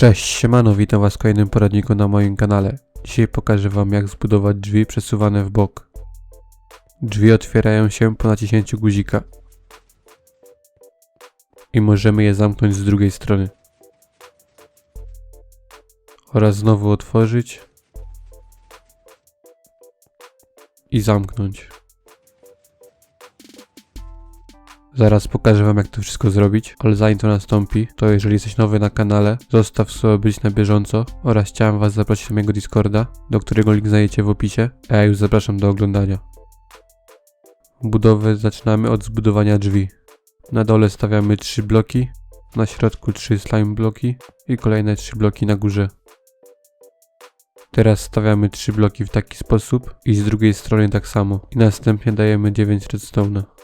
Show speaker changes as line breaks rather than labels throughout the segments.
Cześć, siemano, witam was w kolejnym poradniku na moim kanale. Dzisiaj pokażę wam jak zbudować drzwi przesuwane w bok. Drzwi otwierają się po naciśnięciu guzika. I możemy je zamknąć z drugiej strony. Oraz znowu otworzyć. I zamknąć. Zaraz pokażę wam jak to wszystko zrobić, ale zanim to nastąpi, to jeżeli jesteś nowy na kanale, zostaw słowo być na bieżąco oraz chciałem was zaprosić do mojego Discorda, do którego link znajdziecie w opisie, a ja już zapraszam do oglądania. Budowę zaczynamy od zbudowania drzwi. Na dole stawiamy trzy bloki, na środku trzy slime bloki i kolejne trzy bloki na górze. Teraz stawiamy trzy bloki w taki sposób i z drugiej strony tak samo. I następnie dajemy 9 redstone'a.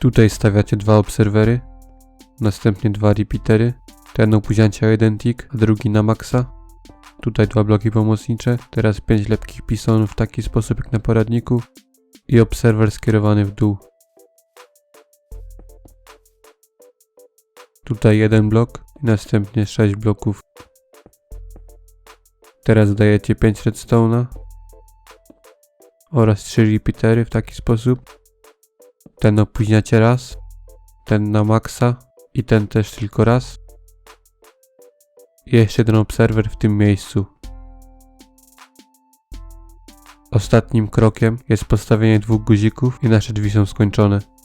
Tutaj stawiacie dwa obserwery, następnie dwa repeatery. Ten opóźniacie o jeden tick, a drugi na maksa. Tutaj dwa bloki pomocnicze, teraz pięć lepkich pisonów w taki sposób jak na poradniku i obserwer skierowany w dół. Tutaj jeden blok i następnie sześć bloków. Teraz dajecie 5 redstone'a oraz 3 repeatery w taki sposób. Ten opóźniacie raz, ten na maksa i ten też tylko raz. I jeszcze jeden obserwer w tym miejscu. Ostatnim krokiem jest postawienie dwóch guzików i nasze drzwi są skończone.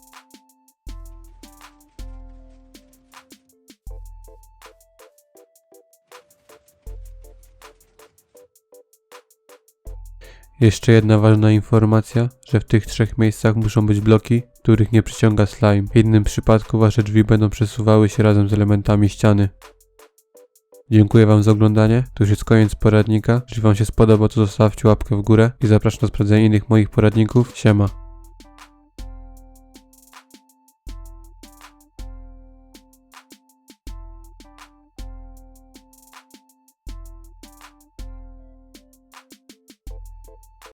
Jeszcze jedna ważna informacja, że w tych trzech miejscach muszą być bloki, których nie przyciąga slime. W innym przypadku wasze drzwi będą przesuwały się razem z elementami ściany. Dziękuję wam za oglądanie, to już jest koniec poradnika. Jeśli wam się spodoba to zostawcie łapkę w górę i zapraszam do sprawdzenia innych moich poradników. Siema.